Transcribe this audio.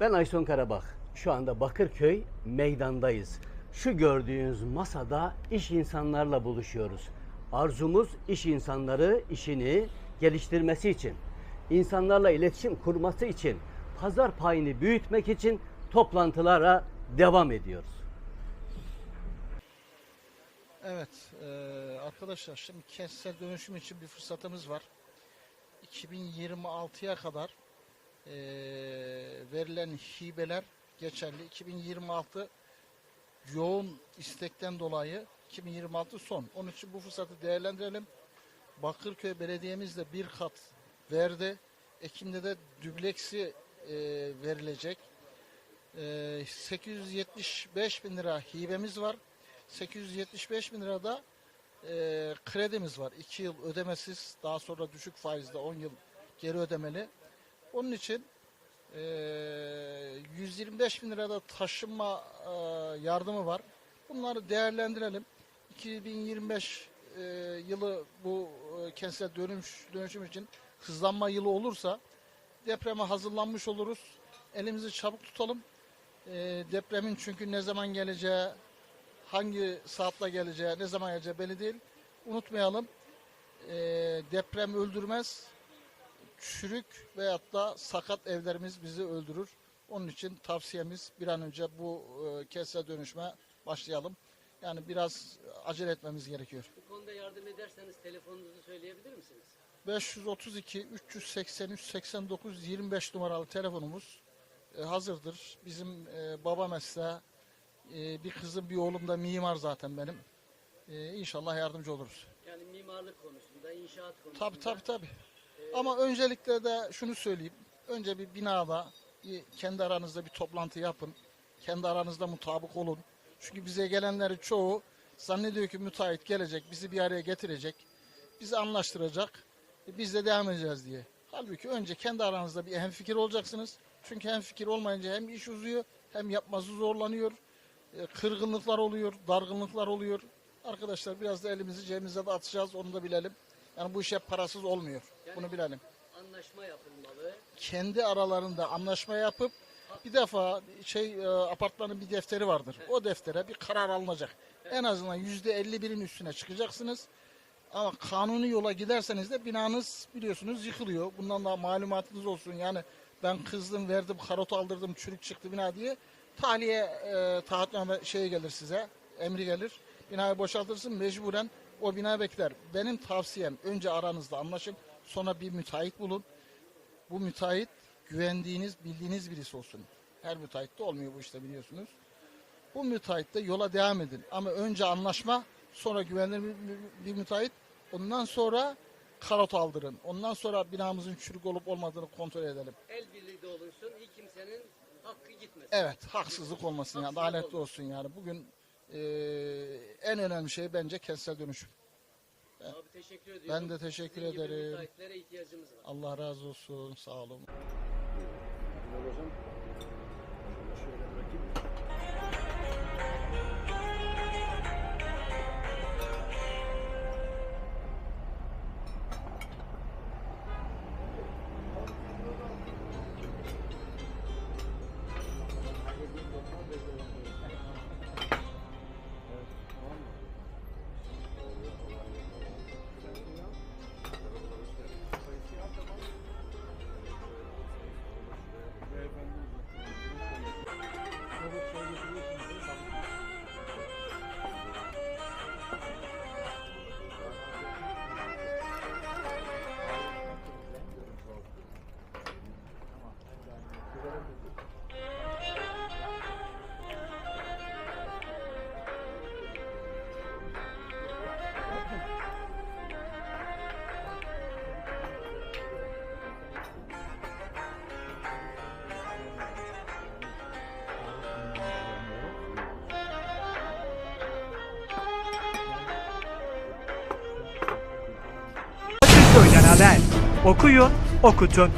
Ben Ayson Karabak. Şu anda Bakırköy meydandayız. Şu gördüğünüz masada iş insanlarla buluşuyoruz. Arzumuz iş insanları işini geliştirmesi için, insanlarla iletişim kurması için, pazar payını büyütmek için toplantılara devam ediyoruz. Evet e, arkadaşlar şimdi kentsel dönüşüm için bir fırsatımız var. 2026'ya kadar e, verilen hibeler geçerli. 2026 yoğun istekten dolayı 2026 son. Onun için bu fırsatı değerlendirelim. Bakırköy Belediye'miz de bir kat verdi. Ekim'de de dübleksi e, verilecek. E, 875 bin lira hibemiz var. 875 bin lirada e, kredimiz var. 2 yıl ödemesiz, daha sonra düşük faizde 10 yıl geri ödemeli. Onun için e, 125 bin lirada taşınma e, yardımı var. Bunları değerlendirelim. 2025 e, yılı bu e, kentsel dönüş, dönüşüm için hızlanma yılı olursa depreme hazırlanmış oluruz. Elimizi çabuk tutalım. E, depremin çünkü ne zaman geleceği, hangi saatle geleceği, ne zaman geleceği belli değil. Unutmayalım. e, deprem öldürmez. Çürük veyahut da sakat evlerimiz bizi öldürür. Onun için tavsiyemiz bir an önce bu e, kentsel dönüşme başlayalım. Yani biraz acele etmemiz gerekiyor. Bu konuda yardım ederseniz telefonunuzu söyleyebilir misiniz? 532 383 89 25 numaralı telefonumuz e, hazırdır. Bizim e, baba mesleği e, bir kızım bir oğlum da mimar zaten benim. E, inşallah yardımcı oluruz. Yani mimarlık konusunda, inşaat konusunda. Tabii tabii tabii. Ama öncelikle de şunu söyleyeyim. Önce bir binada kendi aranızda bir toplantı yapın. Kendi aranızda mutabık olun. Çünkü bize gelenleri çoğu zannediyor ki müteahhit gelecek, bizi bir araya getirecek, bizi anlaştıracak, e, biz de devam edeceğiz diye. Halbuki önce kendi aranızda bir hemfikir olacaksınız. Çünkü hemfikir olmayınca hem iş uzuyor, hem yapması zorlanıyor, e, kırgınlıklar oluyor, dargınlıklar oluyor. Arkadaşlar biraz da elimizi cebimize de atacağız, onu da bilelim. Yani bu iş hep parasız olmuyor. Bunu bilelim. Anlaşma yapılmalı. Kendi aralarında anlaşma yapıp bir defa şey e, apartmanın bir defteri vardır. O deftere bir karar alınacak. En azından yüzde 51'in üstüne çıkacaksınız. Ama kanuni yola giderseniz de binanız biliyorsunuz yıkılıyor. Bundan da malumatınız olsun. Yani ben kızdım, verdim, karot aldırdım, çürük çıktı bina diye. Tahliye e, taahhütname şeyi gelir size, emri gelir. Binayı boşaltırsın mecburen o bina bekler. Benim tavsiyem önce aranızda anlaşın. Sonra bir müteahhit bulun. Bu müteahhit güvendiğiniz, bildiğiniz birisi olsun. Her müteahhit de olmuyor bu işte biliyorsunuz. Bu müteahhitle yola devam edin. Ama önce anlaşma, sonra güvenilir bir, bir- müteahhit. Ondan sonra karot aldırın. Ondan sonra binamızın çürük olup olmadığını kontrol edelim. El birliği de olunsun, hiç kimsenin hakkı gitmesin. Evet, haksızlık olmasın yani, Haksızlık adaletli olsun yani. Bugün eee, en önemli şey bence kentsel dönüşüm. Abi teşekkür ediyorum. Ben de teşekkür Sizin gibi ederim. müteahhitlere ihtiyacımız var. Allah razı olsun, sağ olun. Bakırköy'den Thank you. Haber. Okuyun, okutun.